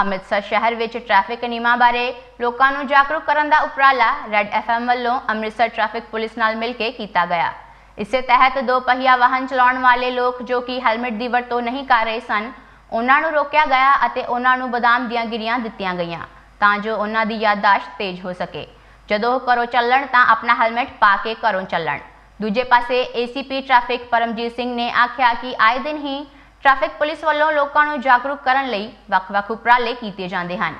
ਅੰਮ੍ਰਿਤਸਰ ਸ਼ਹਿਰ ਵਿੱਚ ਟ੍ਰੈਫਿਕ ਨਿਯਮਾਂ ਬਾਰੇ ਲੋਕਾਂ ਨੂੰ ਜਾਗਰੂਕ ਕਰਨ ਦਾ ਉਪਰਾਲਾ ਰੈੱਡ ਐਫਐਮ ਵੱਲੋਂ ਅੰਮ੍ਰਿਤਸਰ ਟ੍ਰੈਫਿਕ ਪੁਲਿਸ ਨਾਲ ਮਿਲ ਕੇ ਕੀਤਾ ਗਿਆ। ਇਸੇ ਤਹਿਤ ਦੋ ਪਹੀਆ ਵਾਹਨ ਚਲਾਉਣ ਵਾਲੇ ਲੋਕ ਜੋ ਕਿ ਹੈਲਮਟ ਦੀ ਵਰਤੋਂ ਨਹੀਂ ਕਰ ਰਹੇ ਸਨ, ਉਹਨਾਂ ਨੂੰ ਰੋਕਿਆ ਗਿਆ ਅਤੇ ਉਹਨਾਂ ਨੂੰ ਬਦਾਮ ਦੀਆਂ ਗਿਰੀਆਂ ਦਿੱਤੀਆਂ ਗਈਆਂ ਤਾਂ ਜੋ ਉਹਨਾਂ ਦੀ ਯਾਦਦਾਸ਼ਤ ਤੇਜ਼ ਹੋ ਸਕੇ। ਜਦੋਂ ਉਹ ਘਰੋਂ ਚੱਲਣ ਤਾਂ ਆਪਣਾ ਹੈਲਮਟ ਪਾ ਕੇ ਘਰੋਂ ਚੱਲਣ। ਦੂਜੇ ਪਾਸੇ ਏਸੀਪੀ ਟ੍ਰੈਫਿਕ ਪਰਮਜੀਤ ਸਿੰਘ ਨੇ ਆਖਿਆ ਕਿ ਆਏ ਦਿਨ ਹੀ ਟ੍ਰੈਫਿਕ ਪੁਲਿਸ ਵੱਲੋਂ ਲੋਕਾਂ ਨੂੰ ਜਾਗਰੂਕ ਕਰਨ ਲਈ ਵੱਖ-ਵੱਖ ਉਪਰਾਲੇ ਕੀਤੇ ਜਾਂਦੇ ਹਨ।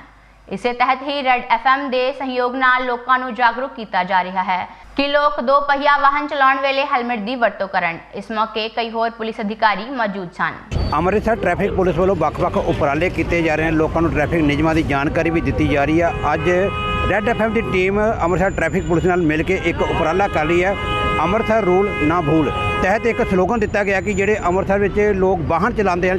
ਇਸੇ ਤਹਿਤ ਹੀ ਰੈੱਡ ਐਫਐਮ ਦੇ ਸਹਿਯੋਗ ਨਾਲ ਲੋਕਾਂ ਨੂੰ ਜਾਗਰੂਕ ਕੀਤਾ ਜਾ ਰਿਹਾ ਹੈ ਕਿ ਲੋਕ ਦੋ ਪਹੀਆ ਵਾਹਨ ਚਲਾਉਣ ਵੇਲੇ ਹੈਲਮਟ ਦੀ ਵਰਤੋਂ ਕਰਨ। ਇਸ ਮੌਕੇ ਕਈ ਹੋਰ ਪੁਲਿਸ ਅਧਿਕਾਰੀ ਮੌਜੂਦ ਸਨ। ਅੰਮ੍ਰਿਤਸਰ ਟ੍ਰੈਫਿਕ ਪੁਲਿਸ ਵੱਲੋਂ ਵੱਖ-ਵੱਖ ਉਪਰਾਲੇ ਕੀਤੇ ਜਾ ਰਹੇ ਹਨ। ਲੋਕਾਂ ਨੂੰ ਟ੍ਰੈਫਿਕ ਨਿਯਮਾਂ ਦੀ ਜਾਣਕਾਰੀ ਵੀ ਦਿੱਤੀ ਜਾ ਰਹੀ ਹੈ। ਅੱਜ ਰੈੱਡ ਐਫਐਮ ਦੀ ਟੀਮ ਅੰਮ੍ਰਿਤਸਰ ਟ੍ਰੈਫਿਕ ਪੁਲਿਸ ਨਾਲ ਮਿਲ ਕੇ ਇੱਕ ਉਪਰਾਲਾ ਕਰ ਰਹੀ ਹੈ। ਅੰਮ੍ਰਿਤਸਰ ਰੂਲ ਨਾ ਭੂਲ। ਤਹਿਤ ਇੱਕ ਸਲੋਗਨ ਦਿੱਤਾ ਗਿਆ ਕਿ ਜਿਹੜੇ ਅੰਮ੍ਰਿਤਸਰ ਵਿੱਚ ਲੋਕ ਵਾਹਨ ਚਲਾਉਂਦੇ ਹਨ,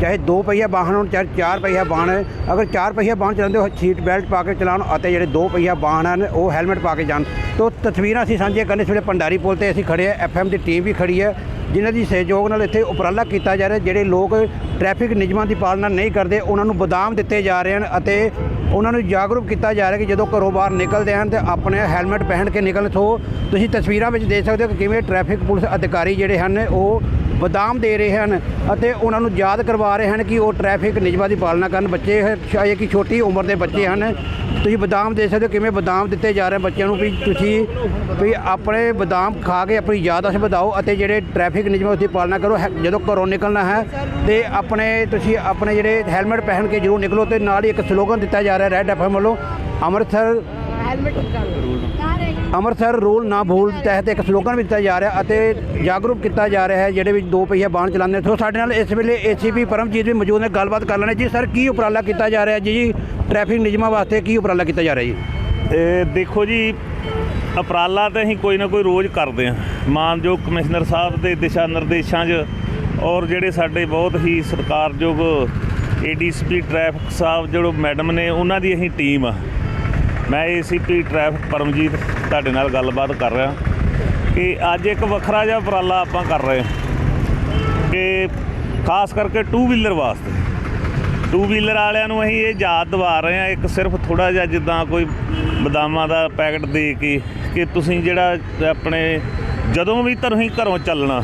ਚਾਹੇ ਦੋ ਪਹੀਆ ਵਾਹਨ ਹੋਣ, ਚਾਹੇ ਚਾਰ ਪਹੀਆ ਵਾਹਨ, ਅਗਰ ਚਾਰ ਪਹੀਆ ਵਾਹਨ ਚਲਾਉਂਦੇ ਹੋ ਸੀਟ ਬੈਲਟ ਪਾ ਕੇ ਚਲਾਉਣ ਅਤੇ ਜਿਹੜੇ ਦੋ ਪਹੀਆ ਵਾਹਨ ਹਨ, ਉਹ ਹੈਲਮਟ ਪਾ ਕੇ ਜਾਣ। ਤੋਂ ਤਸਵੀਰਾਂ ਅਸੀਂ ਸਾਂਝੀਆਂ ਕਰਨੇ ਇਸ ਵੇਲੇ ਭੰਡਾਰੀ ਪੁਲ ਤੇ ਅਸੀਂ ਖੜੇ ਹਾਂ ਐਫਐਮ ਦੀ ਟੀਮ ਵੀ ਖੜੀ ਹੈ। ਜਿਨ੍ਹਾਂ ਦੀ ਸਹਿਯੋਗ ਨਾਲ ਇੱਥੇ ਉਪਰਾਲਾ ਕੀਤਾ ਜਾ ਰਿਹਾ, ਜਿਹੜੇ ਲੋਕ ਟ੍ਰੈਫਿਕ ਨਿਯਮਾਂ ਦੀ ਪਾਲਣਾ ਨਹੀਂ ਕਰਦੇ, ਉਹਨਾਂ ਨੂੰ ਬਦਾਮ ਦਿੱਤੇ ਜਾ ਰਹੇ ਹਨ ਅਤੇ ਉਹਨਾਂ ਨੂੰ ਜਾਗਰੂਕ ਕੀਤਾ ਜਾ ਰਿਹਾ ਕਿ ਜਦੋਂ ਘਰੋਂ ਬਾਹਰ ਨਿਕਲਦੇ ਹਨ ਤੇ ਆਪਣੇ ਹੈਲਮਟ ਪਹਿਨ ਕੇ ਨਿਕਲਣ, ਸੋ ਤੁਸੀਂ ਤਸਵੀਰਾਂ ਵਿੱਚ ਦੇਖ ਸਕਦੇ ਹੋ ਕਿ ਕਿਵੇਂ ਟ੍ਰੈਫਿਕ ਪੁਲਿਸ ਅਧਿਕਾਰੀ ਜਿਹੜੇ ਹਨ, ਉਹ ਬਦਾਮ ਦੇ ਰਹੇ ਹਨ ਅਤੇ ਉਹਨਾਂ ਨੂੰ ਯਾਦ ਕਰਵਾ ਰਹੇ ਹਨ ਕਿ ਉਹ ਟ੍ਰੈਫਿਕ ਨਿਯਮਾਂ ਦੀ ਪਾਲਣਾ ਕਰਨ ਬੱਚੇ ਸ਼ਾਇਦ ਕਿ ਛੋਟੀ ਉਮਰ ਦੇ ਬੱਚੇ ਹਨ। ਤੁਸੀਂ ਬਦਾਮ ਦੇ ਸਕਦੇ ਹੋ, ਕਿਵੇਂ ਬਦਾਮ ਦਿੱਤੇ ਜਾ ਰਹੇ ਬੱਚਿਆਂ ਨੂੰ ਵੀ ਤੁਸੀਂ ਵੀ ਆਪਣੇ ਬਦਾਮ ਖਾ ਕੇ ਆਪਣੀ ਯਾਦਾਸ਼ਤ ਵਧਾਓ ਅਤੇ ਜਿਹੜੇ ਟ੍ਰੈਫਿਕ ਨਿਯਮਾਂ ਦੀ ਪਾਲਣਾ ਕਰੋ, ਹੈ- ਜਦੋਂ ਘਰੋਂ ਨਿਕਲਣਾ ਹੈ ਤੇ ਆਪਣੇ ਤੁਸੀਂ ਆਪਣੇ ਜਿਹੜੇ ਹੈਲਮਟ ਪਹਿਨ ਕੇ ਜ਼ਰੂਰ ਨਿਕਲੋ ਤੇ ਨਾਲ ਹੀ ਇੱਕ ਸਲੋਗਨ ਦਿੱਤਾ ਜਾ ਰਿਹਾ ਰੈੱਡ ਐਫਐਮ ਵੱਲੋਂ, ਅੰਮ੍ਰਿਤਸਰ ਅੰਮ੍ਰਿਤਸਰ ਰੂਲ ਨਾ ਭੂਲ ਤਹਿਤ ਇੱਕ ਸਲੋਗਨ ਵੀ ਦਿੱਤਾ ਜਾ ਰਿਹਾ ਅਤੇ ਜਾਗਰੂਕ ਕੀਤਾ ਜਾ ਰਿਹਾ ਹੈ, ਜਿਹੜੇ ਵੀ ਦੋ ਪਹੀਆ ਵਾਹਨ ਚਲਾਉਂਦੇ ਸੋ ਸਾਡੇ ਨਾਲ ਇਸ ਵੇਲੇ ਏਸੀਪੀ ਪਰਮਜੀਤ ਵੀ ਮੌਜੂਦ ਨੇ। ਗੱਲਬਾਤ ਕਰ ਲੈਣੇ ਜੀ। ਸਰ, ਕੀ ਉਪਰਾਲਾ ਕੀਤਾ ਜਾ ਰਿਹਾ ਜੀ? ਜੀ ਟ੍ਰੈਫਿਕ ਨਿਯਮਾਂ ਵਾਸਤੇ ਕੀ ਉਪਰਾਲਾ ਕੀਤਾ ਜਾ ਰਿਹਾ ਜੀ? ਇਹ ਦੇਖੋ ਜੀ, ਉਪਰਾਲਾ ਤਾਂ ਅਸੀਂ ਕੋਈ ਨਾ ਕੋਈ ਰੋਜ਼ ਕਰਦੇ ਹਾਂ। ਮਾਨਯੋਗ ਕਮਿਸ਼ਨਰ ਸਾਹਿਬ ਦੇ ਦਿਸ਼ਾ ਨਿਰਦੇਸ਼ਾਂ 'ਚ ਔਰ ਜਿਹੜੇ ਸਾਡੇ ਬਹੁਤ ਹੀ ਸਤਿਕਾਰਯੋਗ ਏਡੀਸੀਪੀ ਟ੍ਰੈਫਿਕ ਸਾਹਿਬ, ਜਿਹੜੇ ਮੈਡਮ ਨੇ, ਉਹਨਾਂ ਦੀ ਅਸੀਂ ਟੀਮ ਆ। ਮੈਂ ਏਸੀਪੀ ਟ੍ਰੈਫਿਕ ਪਰਮਜੀਤ ਤੁਹਾਡੇ ਨਾਲ ਗੱਲਬਾਤ ਕਰ ਰਿਹਾ। ਕਿ ਅੱਜ ਇੱਕ ਵੱਖਰਾ ਜਿਹਾ ਉਪਰਾਲਾ ਆਪਾਂ ਕਰ ਰਹੇ ਹਾਂ। ਕਿ ਖਾਸ ਕਰਕੇ ਟੂ ਵੀਲਰ ਵਾਸਤੇ। ਟੂ ਵੀਲਰ ਵਾਲਿਆਂ ਨੂੰ ਅਸੀਂ ਇਹ ਯਾਦ ਦਿਵਾ ਰਹੇ ਹਾਂ, ਇੱਕ ਸਿਰਫ ਥੋੜਾ ਜਿਹਾ ਜਿੱਦਾਂ ਕੋਈ ਬਦਾਮਾਂ ਦਾ ਪੈਕਟ ਦੇ ਕੇ ਕਿ ਤੁਸੀਂ ਜਿਹੜਾ ਆਪਣੇ ਜਦੋਂ ਵੀ ਤੁਸੀਂ ਘਰੋਂ ਚੱਲਣਾ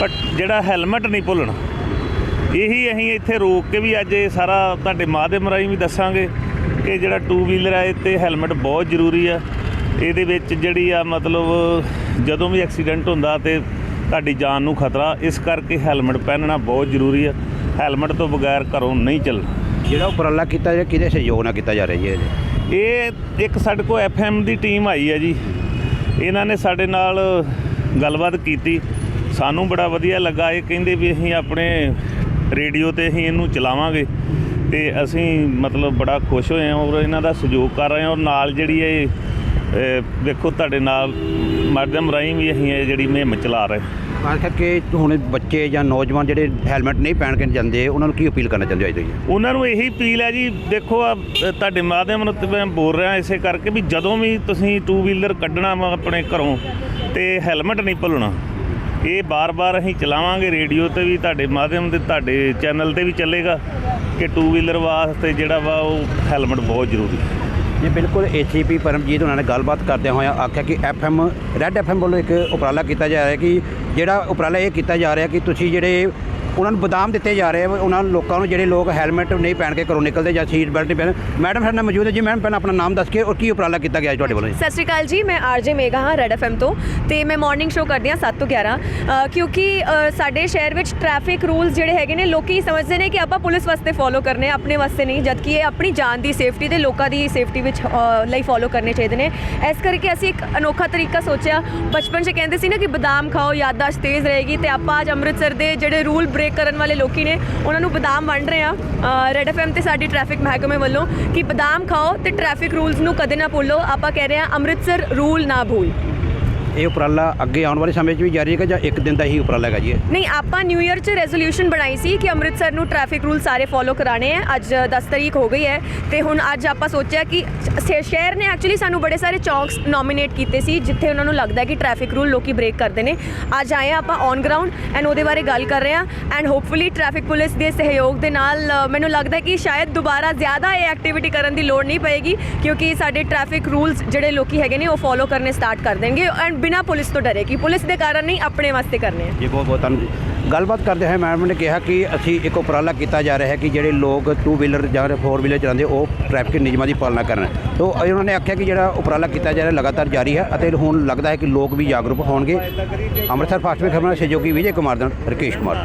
ਬਟ ਜਿਹੜਾ ਹੈਲਮਟ ਨਹੀਂ ਭੁੱਲਣਾ। ਇਹੀ ਅਸੀਂ ਇੱਥੇ ਰੋਕ ਕੇ ਵੀ ਅੱਜ ਇਹ ਸਾਰਾ ਤੁਹਾਡੇ ਮਾਧਿਅਮ ਰਾਹੀਂ ਵੀ ਦੱਸਾਂਗੇ ਕਿ ਜਿਹੜਾ ਟੂ ਵੀਲਰ ਹੈ, ਇਹ ਤੇ ਹੈਲਮਟ ਬਹੁਤ ਜ਼ਰੂਰੀ ਆ। ਇਹਦੇ ਵਿੱਚ ਜਿਹੜੀ ਆ ਮਤਲਬ ਜਦੋਂ ਵੀ ਐਕਸੀਡੈਂਟ ਹੁੰਦਾ ਤੇ ਤੁਹਾਡੀ ਜਾਨ ਨੂੰ ਖਤਰਾ ਇਸ ਕਰਕੇ ਹੈਲਮਟ ਪਹਿਨਣਾ ਬਹੁਤ ਜ਼ਰੂਰੀ ਆ। ਹੈਲਮਟ ਤੋਂ ਬਗੈਰ ਘਰੋਂ ਨਹੀਂ ਚੱਲਣਾ। ਜਿਹੜਾ ਉਪਰਾਲਾ ਕੀਤਾ ਜਾ ਕਿਹਦੇ ਸਹਿਯੋਗ ਨਾਲ ਕੀਤਾ ਜਾ ਰਿਹਾ ਜੀ ਇਹ? ਇੱਕ ਸਾਡੇ ਕੋਲ ਐਫਐਮ ਦੀ ਟੀਮ ਆਈ ਹੈ ਜੀ। ਇਹਨਾਂ ਨੇ ਸਾਡੇ ਨਾਲ ਗੱਲਬਾਤ ਕੀਤੀ। ਸਾਨੂੰ ਬੜਾ ਵਧੀਆ ਲੱਗਾ। ਇਹ ਕਹਿੰਦੇ ਵੀ ਅਸੀਂ ਆਪਣੇ ਰੇਡੀਓ ਤੇ ਅਸੀਂ ਇਹਨੂੰ ਚਲਾਵਾਂਗੇ ਤੇ ਅਸੀਂ ਮਤਲਬ ਬੜਾ ਖੁਸ਼ ਹੋਏ ਹਾਂ ਔਰ ਇਹਨਾਂ ਦਾ ਸਹਿਯੋਗ ਕਰ ਰਹੇ ਹਾਂ ਔਰ ਨਾਲ ਜਿਹੜੀ ਇਹ ਵੇਖੋ ਤੁਹਾਡੇ ਨਾਲ ਮਾਧਿਅਮ ਰਾਹੀਂ ਵੀ ਅਸੀਂ ਇਹ ਜਿਹੜੀ ਮੁਹਿੰਮ ਚਲਾ ਰਹੇ ਖਾਸ ਕਰਕੇ ਹੁਣ ਬੱਚੇ ਜਾਂ ਨੌਜਵਾਨ ਜਿਹੜੇ ਹੈਲਮਟ ਨਹੀਂ ਪਹਿਨ ਕੇ ਜਾਂਦੇ ਉਹਨਾਂ ਨੂੰ ਕੀ ਅਪੀਲ ਕਰਨਾ ਚਾਹੁੰਦੇ ਹੋ ਤੁਸੀਂ? ਉਹਨਾਂ ਨੂੰ ਇਹੀ ਅਪੀਲ ਹੈ ਜੀ ਦੇਖੋ ਆ ਤੁਹਾਡੇ ਮਾਧਿਅਮ ਤੇ ਮੈਂ ਬੋਲ ਰਿਹਾ ਇਸੇ ਕਰਕੇ ਵੀ ਜਦੋਂ ਵੀ ਤੁਸੀਂ ਟੂ ਵੀਲਰ ਕੱਢਣਾ ਆਪਣੇ ਘਰੋਂ ਤੇ ਹੈਲਮਟ ਨਹੀਂ ਭੁੱਲਣਾ ਇਹ ਬਾਰ-ਬਾਰ ਅਸੀਂ ਚਲਾਵਾਂਗੇ ਰੇਡੀਓ ਤੇ ਵੀ ਤੁਹਾਡੇ ਮਾਧਿਅਮ ਦੇ ਤੁਹਾਡੇ ਚੈਨਲ ਤੇ ਵੀ ਚੱਲੇਗਾ ਕਿ ਟੂ ਵੀਲਰ ਵਾਸਤੇ ਜਿਹੜਾ ਵਾ ਉਹ ਹੈਲਮਟ ਬਹੁਤ ਜ਼ਰੂਰੀ ਹੈ। ਜੀ, ਬਿਲਕੁਲ ਏਸੀਪੀ ਪਰਮਜੀਤ ਉਹਨਾਂ ਨੇ ਗੱਲਬਾਤ ਕਰਦਿਆਂ ਹੋਇਆਂ ਆਖਿਆ ਕਿ ਐਫਐਮ ਰੈੱਡ ਐਫਐਮ ਵੱਲੋਂ ਇੱਕ ਉਪਰਾਲਾ ਕੀਤਾ ਜਾ ਰਿਹਾ ਕਿ ਜਿਹੜਾ ਉਪਰਾਲਾ ਇਹ ਕੀਤਾ ਜਾ ਰਿਹਾ ਕਿ ਤੁਸੀਂ ਜਿਹੜੇ ਉਹਨਾਂ ਨੂੰ ਬਦਾਮ ਦਿੱਤੇ ਜਾ ਰਹੇ ਆ, ਉਹਨਾਂ ਲੋਕਾਂ ਨੂੰ ਜਿਹੜੇ ਲੋਕ ਹੈਲਮਟ ਨਹੀਂ ਪਹਿਨ ਕੇ ਘਰੋਂ ਨਿਕਲਦੇ ਜਾਂ ਸੀਟ ਬੈਲਟ ਨਹੀਂ ਪਹਿਨ ਮੈਡਮ ਸਾਡੇ ਨਾਲ ਮੌਜੂਦ ਹੈ ਜੀ, ਮੈਡਮ ਪਹਿਲਾਂ ਆਪਣਾ ਨਾਮ ਦੱਸ ਕੇ ਔਰ ਕੀ ਉਪਰਾਲਾ ਕੀਤਾ ਗਿਆ ਤੁਹਾਡੇ ਵੱਲੋਂ ਸਤਿ ਸ਼੍ਰੀ ਅਕਾਲ ਜੀ, ਮੈਂ ਆਰਜੇ ਮੇਗਾ ਹਾਂ, ਰੈਡ ਐਫਐਮ ਤੋਂ ਤੇ ਮੈਂ ਮਾਰਨਿੰਗ ਸ਼ੋਅ ਕਰਦੀ ਹਾਂ 7 ਤੋਂ 11 ਕਿਉਂਕਿ ਸਾਡੇ ਸ਼ਹਿਰ ਵਿੱਚ ਟ੍ਰੈਫਿਕ ਰੂਲਸ ਜਿਹੜੇ ਹੈਗੇ ਨੇ, ਲੋਕੀ ਸਮਝਦੇ ਨੇ ਕਿ ਆਪਾਂ ਪੁਲਿਸ ਵਾਸਤੇ ਫੋਲੋ ਕਰਨੇ ਆਪਣੇ ਵਾਸਤੇ ਨਹੀਂ, ਜਦਕਿ ਇਹ ਆਪਣੀ ਜਾਨ ਦੀ ਸੇਫਟੀ ਤੇ ਲੋਕਾਂ ਦੀ ਸੇਫਟੀ ਵਿੱਚ ਲਈ ਫੋਲੋ ਕਰਨੇ ਚਾਹੀਦੇ ਨੇ। ਇਸ ਕਰਕੇ ਅਸੀਂ ਇੱਕ ਅਨੋਖਾ ਤਰੀਕਾ ਸੋਚਿਆ, ਬਚਪਨ 'ਚ ਕਹਿੰਦੇ ਸੀ ਨਾ ਕਿ ਬਦਾਮ ਖਾਓ, ਯਾਦਦਾਸ਼ਤ ਤੇਜ਼ ਰਹੇਗੀ ਤੇ ਆਪਾਂ ਅੱਜ ਅੰਮ੍ਰਿਤਸਰ ਦੇ ਜਿਹੜੇ ਰੂਲ ਬ੍ਰੇਕ ਕਰਨ ਵਾਲੇ ਲੋਕੀ ਨੇ, ਉਹਨਾਂ ਨੂੰ ਬਦਾਮ ਵੰਡ ਰਹੇ ਆ ਰੈਡ ਐਫਐਮ ਤੇ ਸਾਡੀ ਟ੍ਰੈਫਿਕ ਮਹਿਕਮੇ ਵੱਲੋਂ ਕਿ ਬਦਾਮ ਖਾਓ ਤੇ ਟ੍ਰੈਫਿਕ ਰੂਲਸ ਨੂੰ ਕਦੇ ਨਾ ਭੁੱਲੋ। ਆਪਾਂ ਕਹਿ ਰਹੇ ਹਾਂ ਅੰਮ੍ਰਿਤਸਰ ਰੂਲ ਨਾ ਭੂਲ। ਇਹ ਉਪਰਾਲਾ ਅੱਗੇ ਆਉਣ ਵਾਲੇ ਸਮੇਂ 'ਚ ਵੀ ਜਾਰੀ ਹੈਗਾ ਜਾਂ ਇੱਕ ਦਿਨ ਦਾ ਹੀ ਉਪਰਾਲਾ ਹੈਗਾ ਜੀ ਇਹ? ਨਹੀਂ ਆਪਾਂ ਨਿਊ ਇਅਰ 'ਚ ਰੈਜ਼ੋਲੂਸ਼ਨ ਬਣਾਈ ਸੀ ਕਿ ਅੰਮ੍ਰਿਤਸਰ ਨੂੰ ਟ੍ਰੈਫਿਕ ਰੂਲ ਸਾਰੇ ਫੋਲੋ ਕਰਾਣੇ ਆ। ਅੱਜ 10 ਤਰੀਕ ਹੋ ਗਈ ਹੈ ਤੇ ਹੁਣ ਅੱਜ ਆਪਾਂ ਸੋਚਿਆ ਕਿ ਸ਼- ਸ਼ਹਿਰ ਨੇ ਐਕਚੁਅਲੀ ਸਾਨੂੰ ਬੜੇ ਸਾਰੇ ਚੌਂਕਸ ਨੋਮੀਨੇਟ ਕੀਤੇ ਸੀ ਜਿੱਥੇ ਉਹਨਾਂ ਨੂੰ ਲੱਗਦਾ ਹੈ ਕਿ ਟ੍ਰੈਫਿਕ ਰੂਲ ਲੋਕੀ ਬ੍ਰੇਕ ਕਰਦੇ ਨੇ। ਅੱਜ ਆਏ ਹਾਂ ਆਪਾਂ ਔਨ ਗਰਾਊਂਡ ਐਂਡ ਉਹਦੇ ਬਾਰੇ ਗੱਲ ਕਰ ਰਹੇ ਹਾਂ ਐਂਡ ਹੋਪਫੁਲੀ ਟ੍ਰੈਫਿਕ ਪੁਲਿਸ ਦੇ ਸਹਿਯੋਗ ਦੇ ਨਾਲ ਅ, ਮੈਨੂੰ ਲੱਗਦਾ ਹੈ ਕਿ ਸ਼ਾਇਦ ਦੁਬਾਰਾ ਜ਼ਿਆਦਾ ਇਹ ਐਕਟੀਵਿਟੀ ਕਰਨ ਦੀ ਲੋੜ ਨਹੀਂ ਪਏਗੀ ਕਿਉਂਕਿ ਸਾਡੇ ਟ੍ਰੈਫਿਕ ਰੂਲਸ ਜਿਹੜੇ ਲੋਕੀ ਹੈਗੇ ਨੇ ਉਹ ਫੋਲੋ ਕਰਨੇ ਸਟਾਰਟ ਕਰ ਦੇਣਗੇ। ਐਂਡ ਬਿਨਾਂ ਪੁਲਿਸ ਤੋਂ ਡਰੇ ਕਿ ਪੁਲਿਸ ਦੇ ਕਾਰਨ ਨਹੀਂ, ਆਪਣੇ ਵਾਸਤੇ ਕਰਨੇ ਆ। ਜੀ, ਬਹੁਤ ਬਹੁਤ ਧੰਨਵਾਦ ਗੱਲਬਾਤ ਕਰਦੇ ਹੋਏ ਮੈਡਮ ਨੇ ਕਿਹਾ ਕਿ ਅਸੀਂ ਇੱਕ ਉਪਰਾਲਾ ਕੀਤਾ ਜਾ ਰਿਹਾ ਹੈ ਕਿ ਜਿਹੜੇ ਲੋਕ ਟੂ ਵੀਲਰ ਜਾਂ ਫੋਰ ਵੀਲਰ ਚਲਾਉਂਦੇ, ਉਹ ਟ੍ਰੈਫਿਕ ਨਿਯਮਾਂ ਦੀ ਪਾਲਣਾ ਕਰਨ। ਤੋਂ ਉਹਨਾਂ ਨੇ ਆਖਿਆ ਕਿ ਜਿਹੜਾ ਉਪਰਾਲਾ ਕੀਤਾ ਜਾ ਰਿਹਾ, ਲਗਾਤਾਰ ਜਾਰੀ ਹੈ ਅਤੇ ਹੁਣ ਲੱਗਦਾ ਹੈ ਕਿ ਲੋਕ ਵੀ ਜਾਗਰੂਕ ਹੋਣਗੇ। ਅੰਮ੍ਰਿਤਸਰ ਫਾਸਟ ਵੇ ਖਬਰਾਂ ਸਹਿਯੋਗੀ ਵਿਜੇ ਕੁਮਾਰ ਦਾ, ਰਕੇਸ਼ ਕੁਮਾਰ।